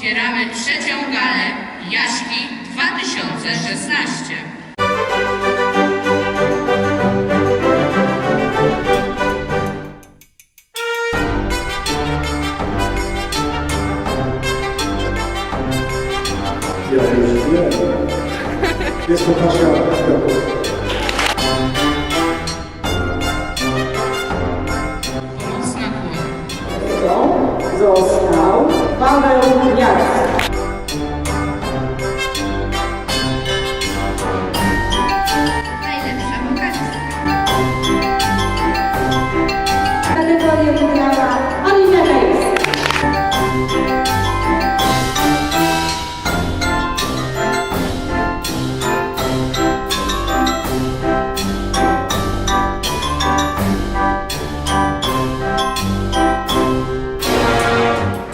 otwieramy trzecią galę Jaśki 2016. Ja już wiem. Jest to Kasia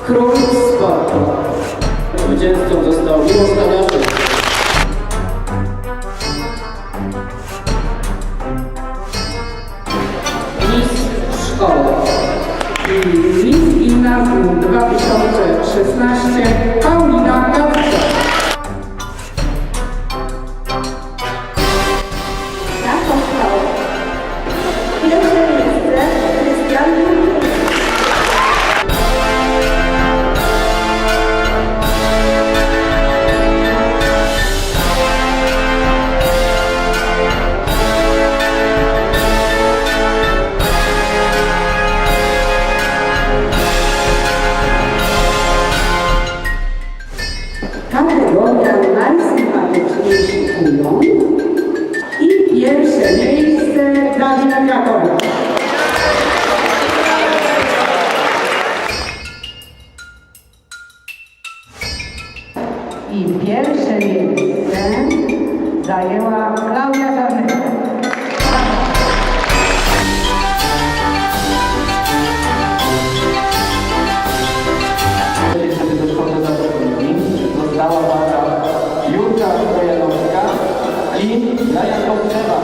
Król sportu. Zwycięzcą został Miłosz Staniaszek. Mistrz szkoły. Miss Gimnazjum 2016 Kategoria najsympatyczniejszy kujon i pierwsze miejsce Dawida Krakowa. I pierwsze miejsce zajęła Klaudia Karnecka. aqui, daí até né, o então,